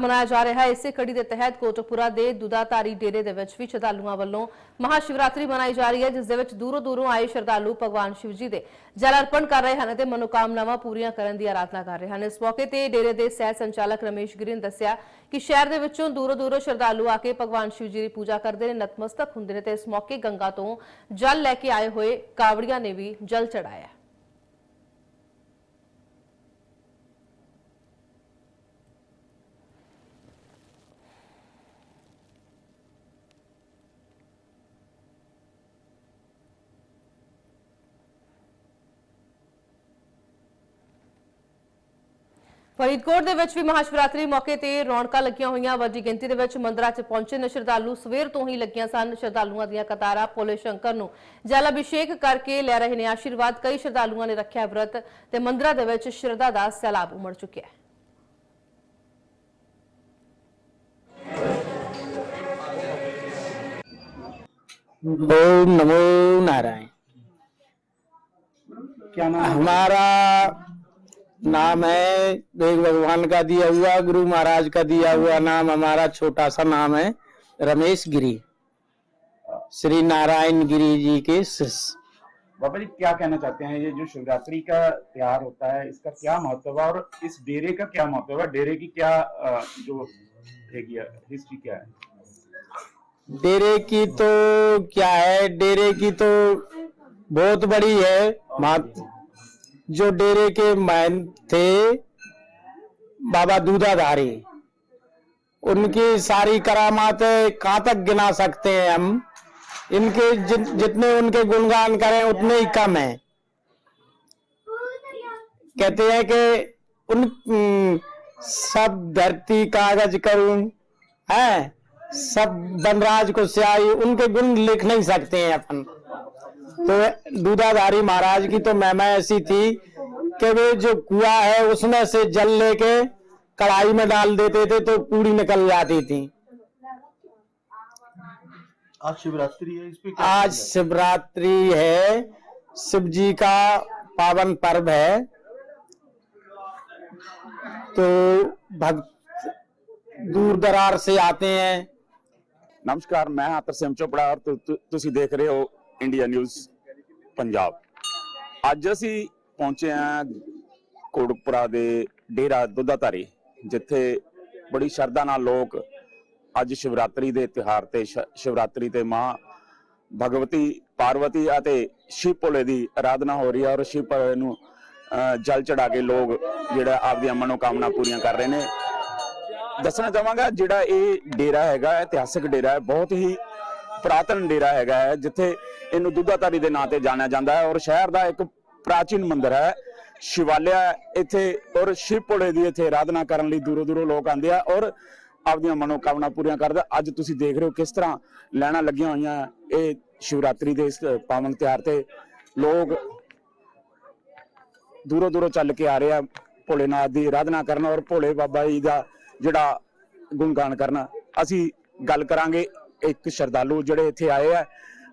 ਮਨਾਇਆ ਜਾ ਰਿਹਾ ਹੈ। ਇਸੇ ਕੜੀ ਦੇ ਤਹਿਤ ਕੋਟਕਪੁਰਾ ਦੇ ਦੁਦਾਧਾਰੀ ਡੇਰੇ ਦੇ ਵਿੱਚ ਵੀ ਸ਼ਰਧਾਲੂਆਂ ਵੱਲੋਂ ਮਹਾ ਸ਼ਿਵਰਾਤਰੀ ਮਨਾਈ ਜਾ ਰਹੀ ਹੈ, ਜਿਸ ਦੇ ਵਿੱਚ ਦੂਰੋਂ ਦੂਰੋਂ ਆਏ ਸ਼ਰਧਾਲੂ ਭਗਵਾਨ ਸ਼ਿਵ ਜੀ ਦੇ ਜਲ ਅਰਪਣ ਕਰ ਰਹੇ ਹਨ ਤੇ ਮਨੋਕਾਮਨਾਵਾਂ ਪੂਰੀਆਂ ਕਰਨ ਦੀ ਆਰਾਧਨਾ ਕਰ ਰਹੇ ਹਨ। ਇਸ ਮੌਕੇ ਤੇ ਡੇਰੇ ਦੇ ਸਹਿ ਸੰਚਾਲਕ ਰਮੇਸ਼ ਗਿਰੀ ਨੇ ਦੱਸਿਆ ਕਿ ਸ਼ਹਿਰ ਦੇ ਵਿੱਚੋਂ ਦੂਰੋਂ ਦੂਰੋਂ ਸ਼ਰਧਾਲੂ ਆ ਕੇ ਭਗਵਾਨ ਸ਼ਿਵ ਜੀ ਦੀ ਪੂਜਾ ਕਰਦੇ ਨੇ, ਨਤਮਸਤਕ ਹੁੰਦੇ ਨੇ ਤੇ ਇਸ ਮੌਕੇ ਗੰਗਾ ਤੋਂ ਜਲ ਲੈ ਕੇ ਆਏ ਹੋਏ ਕਾਵੜੀਆਂ ਨੇ ਵੀ ਜਲ ਚੜਾਇਆ ਫਰੀਦਕੋਟ ਦੇ ਵਿੱਚ ਵੀ ਮਹਾਸ਼ਿਵਰਾਤਰੀ ਮੌਕੇ ਤੇ ਰੌਣਕਾਂ ਲੱਗੀਆਂ ਹੋਈਆਂ ਵੱਡੀ ਗਿਣਤੀ ਦੇ ਵਿੱਚ ਮੰਦਰਾਂ 'ਚ ਪਹੁੰਚੇ ਨੇ ਸ਼ਰਧਾਲੂ ਸਵੇਰ ਤੋਂ ਹੀ ਲੱਗੀਆਂ ਸਨ ਸ਼ਰਧਾਲੂਆਂ ਦੀਆਂ ਕਤਾਰਾਂ ਭੋਲੇ ਸ਼ੰਕਰ ਨੂੰ ਜਲ ਅਭਿਸ਼ੇਕ ਕਰਕੇ ਲੈ ਰਹੇ ਨੇ ਆਸ਼ੀਰਵਾਦ ਕਈ ਸ਼ਰਧਾਲੂਆਂ ਨੇ ਰੱਖਿਆ ਵਰਤ ਤੇ ਮੰਦਰਾਂ ਦੇ ਵਿੱਚ ਸ਼ਰਧਾ ਦਾ ਸੈਲਾਬ ਉਮੜ ਚੁੱਕਿਆ ਹੈ ओम नमो नारायण क्या नाम है? हमारा नाम है देव भगवान का दिया हुआ गुरु महाराज का दिया हुआ नाम हमारा छोटा सा नाम है रमेश गिरी। श्री नारायण गिरी जी के शिष्य। बाबा जी क्या कहना चाहते हैं? ये जो शिवरात्रि का त्योहार होता है इसका क्या महत्व है? और इस डेरे का क्या महत्व है? डेरे की क्या जो हिस्ट्री क्या है? डेरे की तो क्या है? डेरे की तो बहुत बड़ी है जो डेरे के मैन थे बाबा दूधाधारी उनकी सारी करामात कहाँ तक गिना सकते हैं हम? इनके जित, जितने उनके गुणगान करें उतने ही कम है। कहते हैं कि उन सब धरती कागज़ करूँ है सब बनराज को स्याही उनके गुण लिख नहीं सकते हैं अपन। तो दूधाधारी महाराज की तो महिमा ऐसी थी कि वे जो कुआ है उसमें से जल लेके कढ़ाई में डाल देते थे तो पूरी निकल जाती थी। आज शिवरात्रि है आज शिवरात्रि है शिव जी का पावन पर्व है। तो भक्त दूर दरार से आते हैं। नमस्कार मैं आतर सिंह चोपड़ा और तु, तु, तु, देख रहे हो ਇੰਡੀਆ ਨਿਊਜ਼ ਪੰਜਾਬ ਅੱਜ ਅਸੀਂ ਪਹੁੰਚੇ ਹਾਂ ਕੋਟਪੁਰਾ ਦੇ ਡੇਰਾ ਦੁੱਧਾਧਾਰੀ, ਜਿੱਥੇ ਬੜੀ ਸ਼ਰਧਾ ਨਾਲ ਲੋਕ ਅੱਜ ਸ਼ਿਵਰਾਤਰੀ ਦੇ ਤਿਹਾਰ ਤੇ ਸ਼ਿਵਰਾਤਰੀ ਤੇ ਮਾਂ ਭਗਵਤੀ, ਪਾਰਵਤੀ ਅਤੇ ਸ਼ਿਵ ਭੋਲੇ ਦੀ ਆਰਾਧਨਾ ਹੋ ਰਹੀ ਹੈ ਔਰ ਸ਼ਿਵ ਭੋਲੇ ਨੂੰ ਜਲ ਚੜਾ ਕੇ ਲੋਕ ਜਿਹੜਾ ਆਪਦੀਆਂ ਮਨੋਕਾਮਨਾ ਪੂਰੀਆਂ ਕਰ ਰਹੇ ਨੇ। ਦੱਸਣਾ ਚਾਹਾਂਗਾ ਜਿਹੜਾ ਇਹ ਡੇਰਾ ਹੈਗਾ, ਇਤਿਹਾਸਿਕ ਡੇਰਾ ਹੈ, ਬਹੁਤ ਹੀ ਪੁਰਾਤਨ ਡੇਰਾ ਹੈਗਾ ਹੈ, ਜਿੱਥੇ ਇਹਨੂੰ ਦੁੱਧਾਧਾਰੀ ਦੇ ਨਾਂ ਤੇ ਜਾਣਿਆ ਜਾਂਦਾ ਹੈ ਔਰ ਸ਼ਹਿਰ ਦਾ ਇੱਕ ਪ੍ਰਾਚੀਨ ਮੰਦਿਰ ਹੈ, ਸ਼ਿਵਾਲਿਆ ਇੱਥੇ ਔਰ ਸ਼ਿਵ ਭੋਲੇ ਦੀ ਇੱਥੇ ਆਰਾਧਨਾ ਕਰਨ ਲਈ ਦੂਰੋਂ ਦੂਰੋਂ ਲੋਕ ਆਉਂਦੇ ਆ ਔਰ ਆਪਦੀਆਂ ਮਨੋਕਾਮਨਾ ਪੂਰੀਆਂ ਕਰਦੇ ਅੱਜ ਤੁਸੀਂ ਦੇਖ ਰਹੇ ਹੋ ਕਿਸ ਤਰ੍ਹਾਂ ਲੈਣਾ ਲੱਗੀਆਂ ਹੋਈਆਂ ਇਹ ਸ਼ਿਵਰਾਤਰੀ ਦੇ ਇਸ ਪਾਵਨ ਤਿਉਹਾਰ ਤੇ ਲੋਕ ਦੂਰੋਂ ਦੂਰੋਂ ਚੱਲ ਕੇ ਆ ਰਹੇ ਆ ਭੋਲੇਨਾਥ ਦੀ ਆਰਾਧਨਾ ਕਰਨ ਔਰ ਭੋਲੇ ਬਾਬਾ ਜੀ ਦਾ ਜਿਹੜਾ ਗੁਣਗਾਨ ਕਰਨਾ। ਅਸੀਂ ਗੱਲ ਕਰਾਂਗੇ ਇੱਕ ਸ਼ਰਧਾਲੂ ਜਿਹੜੇ ਇੱਥੇ ਆਏ ਆ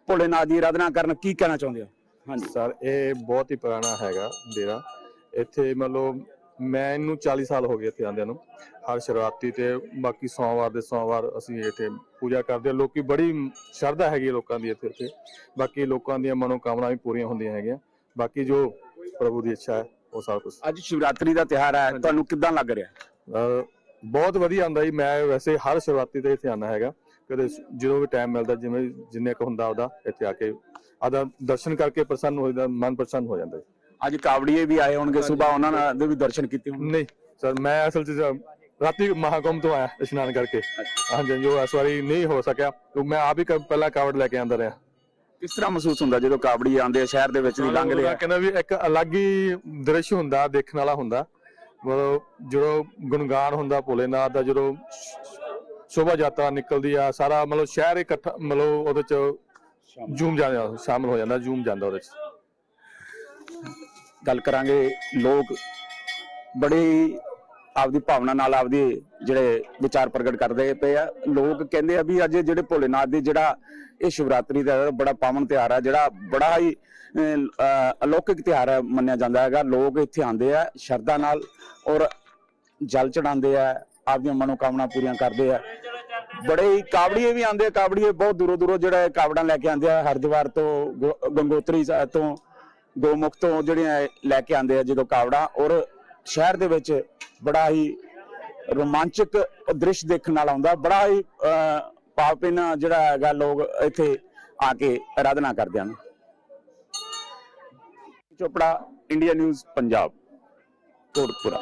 ਭੋਲੇਨਾਥ ਦੀ ਆਰਾਧਨਾ ਕਰਨ ਕੀ ਕਹਿਣਾ ਚਾਹੁੰਦੇ ਹੋ? ਹਾਂਜੀ। ਸਰ ਇਹ ਬਹੁਤ ਹੀ ਪੁਰਾਣਾ ਹੈਗਾ ਡੇਰਾ। ਇੱਥੇ ਮਤਲਬ ਮੈਨੂੰ 40 ਸਾਲ ਹੋ ਗਏ ਇੱਥੇ ਆਂਦਿਆਂ ਨੂੰ। ਹਰ ਸ਼ਿਵਰਾਤਰੀ ਤੇ ਬਾਕੀ ਸੋਮਵਾਰ ਦੇ ਸੋਮਵਾਰ ਅਸੀਂ ਇੱਥੇ ਪੂਜਾ ਕਰਦੇ ਹਾਂ। ਲੋਕੀ ਬੜੀ ਸ਼ਰਧਾ ਹੈਗੀ ਲੋਕਾਂ ਦੀ ਇੱਥੇ ਇੱਥੇ। ਬਾਕੀ ਲੋਕਾਂ ਦੀਆਂ ਮਨੋਕਾਮਨਾ ਵੀ ਪੂਰੀਆਂ ਹੁੰਦੀਆਂ ਹੈਗੀਆਂ। ਬਾਕੀ ਜੋ ਪ੍ਰਭੂ ਦੀ ਇੱਛਾ ਹੈ ਉਹ ਸਭ ਕੁਝ ਅੱਜ ਸ਼ਿਵਰਾਤਰੀ ਦਾ ਤਿਉਹਾਰ ਹੈ ਤੁਹਾਨੂੰ ਕਿੱਦਾਂ ਲੱਗ ਰਿਹਾ? ਬਹੁਤ ਵਧੀਆ ਹੁੰਦਾ ਜੀ। ਮੈਂ ਵੈਸੇ ਹਰ ਸ਼ਿਵਰਾਤਰੀ ਤੇ ਇੱਥੇ ਆਉਣਾ ਹੈਗਾ। ਕਦੇ ਜਦੋਂ ਵੀ ਟਾਈਮ ਮਿਲਦਾ ਜਿਵੇਂ ਜਿੰਨੇ ਕੁ ਹੁੰਦਾ ਉਹਦਾ ਇੱਥੇ ਆ ਕੇ ਆਦਾ ਦਰਸ਼ਨ ਕਰਕੇ ਪ੍ਰਸੰਨ ਹੋ ਜਾਂਦਾ ਮਨ ਪ੍ਰਸੰਨ ਹੋ ਜਾਂਦਾ। ਜੀ। ਅੱਜ ਕਾਵੜੀਏ ਵੀ ਆਏ ਹੋਣਗੇ ਸਵੇਰ ਉਹਨਾਂ ਨਾਲ ਦੇ ਵੀ ਦਰਸ਼ਨ ਕੀਤੇ ਹੋਣਗੇ। ਨਹੀਂ ਸਰ ਮੈਂ ਅਸਲ ਚ ਜ- ਰਾਤੀ ਮਹਾਕੁੰਭ ਤੋਂ ਆਇਆ ਇਸ਼ਨਾਨ ਕਰਕੇ। ਹਾਂਜੀ ਜੋ ਇਸ ਵਾਰੀ ਨਹੀਂ ਹੋ ਸਕਿਆ ਤੇ ਮੈਂ ਆਪ ਹੀ ਕ- ਪਹਿਲਾਂ ਕਾਵੜ ਲੈ ਕੇ ਆਂਦਾ ਰਿਹਾ। ਕਿਸ ਤਰ੍ਹਾਂ ਮਹਿਸੂਸ ਹੁੰਦਾ ਜਦੋਂ ਕਾਵੜੀ ਆਉਂਦੇ ਆ ਸ਼ਹਿਰ ਦੇ ਵਿੱਚ ਦੀ ਲੰਘਦੇ ਉਹਦਾ ਆ ਕਹਿੰਦਾ ਵੀ ਇੱਕ ਅਲੱਗ ਹੀ ਦ੍ਰਿਸ਼ ਹੁੰਦਾ ਦੇਖਣ ਵਾਲਾ ਹੁੰਦਾ। ਮਤਲਬ ਜਦੋਂ ਗੁਣਗਾਨ ਹੁੰਦਾ ਭੋਲੇਨਾਥ ਦਾ ਜਦੋਂ ਸ਼ੋਭਾ ਯਾਤਰਾ ਨਿਕਲਦੀ ਆ ਸਾਰਾ ਮਤਲਬ ਸ਼ਹਿਰ ਇਕੱਠਾ ਮਤਲਬ ਉਹਦੇ ਚ ਜੂਮ ਜਾਂਦਾ ਸ਼ਾਮਲ ਹੋ ਜਾਂਦਾ ਜੂਮ ਜਾਂਦਾ ਉਹਦੇ ਚ। ਗੱਲ ਕਰਾਂਗੇ ਲੋਕ ਬੜੇ ਆਪਦੀ ਭਾਵਨਾ ਨਾਲ ਆਪਦੇ ਜਿਹੜੇ ਵਿਚਾਰ ਪ੍ਰਗਟ ਕਰਦੇ ਪਏ ਆ। ਲੋਕ ਕਹਿੰਦੇ ਆ ਵੀ ਅੱਜ ਜਿਹੜੇ ਭੋਲੇਨਾਥ ਦੀ ਜਿਹੜਾ ਇਹ ਸ਼ਿਵਰਾਤਰੀ ਦਾ ਬੜਾ ਪਾਵਨ ਤਿਉਹਾਰ ਆ ਜਿਹੜਾ ਬੜਾ ਹੀ ਅਲੌਕਿਕ ਤਿਉਹਾਰ ਹੈ ਮੰਨਿਆ ਜਾਂਦਾ ਹੈਗਾ। ਲੋਕ ਇੱਥੇ ਆਉਂਦੇ ਆ ਸ਼ਰਧਾ ਨਾਲ ਔਰ ਜਲ ਚੜਾਉਂਦੇ ਆ। ਆਪਦੀਆਂ ਮਨੋਕਾਮਨਾ ਪੂਰੀਆਂ ਕਰਦੇ ਆ। ਬੜੇ ਹੀ ਕਾਵੜੀਏ ਵੀ ਆਉਂਦੇ ਆ ਕਾਵੜੀਏ ਬਹੁਤ ਦੂਰੋਂ ਦੂਰੋਂ ਜਿਹੜਾ ਕਾਵੜਾਂ ਲੈ ਕੇ ਆਉਂਦੇ ਆ ਹਰਿਦੁਆਰ ਤੋਂ ਗੰਗੋਤਰੀ ਸਾਹਿਬ ਤੋਂ ਗੋਮੁਖ ਤੋਂ ਜਿਹੜੀਆਂ ਲੈ ਕੇ ਆਉਂਦੇ ਆ ਜਦੋਂ ਕਾਵੜਾਂ ਔਰ ਸ਼ਹਿਰ ਦੇ ਵਿੱਚ ਬੜਾ ਹੀ ਰੋਮਾਂਚਕ ਦ੍ਰਿਸ਼ ਦੇਖਣ ਨਾਲ ਆਉਂਦਾ ਬੜਾ ਹੀ ਅਹ, ਪਾਵਨ ਜਿਹੜਾ ਹੈਗਾ ਲੋਕ ਇੱਥੇ ਆ ਕੇ ਆਰਾਧਨਾ ਕਰਦੇ ਹਨ। ਚੋਪੜਾ ਇੰਡੀਆ ਨਿਊਜ਼ ਪੰਜਾਬ ਕੋਟਪੁਰਾ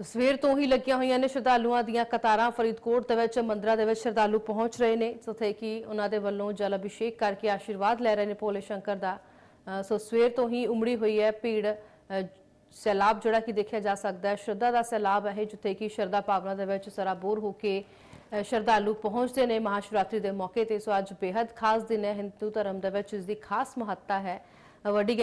ਸਵੇਰ ਤੋਂ ਹੀ ਲੱਗੀਆਂ ਹੋਈਆਂ ਨੇ ਸ਼ਰਧਾਲੂਆਂ ਦੀਆਂ ਕਤਾਰਾਂ ਫਰੀਦਕੋਟ ਦੇ ਵਿੱਚ, ਮੰਦਰਾਂ ਦੇ ਵਿੱਚ ਸ਼ਰਧਾਲੂ ਪਹੁੰਚ ਰਹੇ ਨੇ। ਜਿੱਥੇ ਕਿ ਉਹਨਾਂ ਦੇ ਵੱਲੋਂ ਜਲ ਅਭਿਸ਼ੇਕ ਕਰਕੇ ਆਸ਼ੀਰਵਾਦ ਲੈ ਰਹੇ ਨੇ ਭੋਲੇ ਸ਼ੰਕਰ ਦਾ। ਸੋ ਸਵੇਰ ਤੋਂ ਹੀ ਉਮੜੀ ਹੋਈ ਹੈ ਭੀੜ। ਸੈਲਾਬ ਜਿਹੜਾ ਕਿ ਦੇਖਿਆ ਜਾ ਸਕਦਾ ਹੈ, ਸ਼ਰਧਾ ਦਾ ਸੈਲਾਬ ਹੈ, ਜਿੱਥੇ ਕਿ ਸ਼ਰਧਾ ਭਾਵਨਾ ਦੇ ਵਿੱਚ ਸਰਾਬੋਰ ਹੋ ਕੇ ਸ਼ਰਧਾਲੂ ਪਹੁੰਚਦੇ ਨੇ ਮਹਾਸ਼ਿਵਰਾਤਰੀ ਦੇ ਮੌਕੇ ਤੇ। ਸੋ ਅੱਜ ਬੇहद ਖਾਸ ਦਿਨ ਹੈ, ਹਿੰਦੂ ਧਰਮ ਦੇ ਵਿੱਚ ਇਸ ਦੀ ਖਾਸ ਮਹੱਤਤਾ ਹੈ। ਵੱਡੀ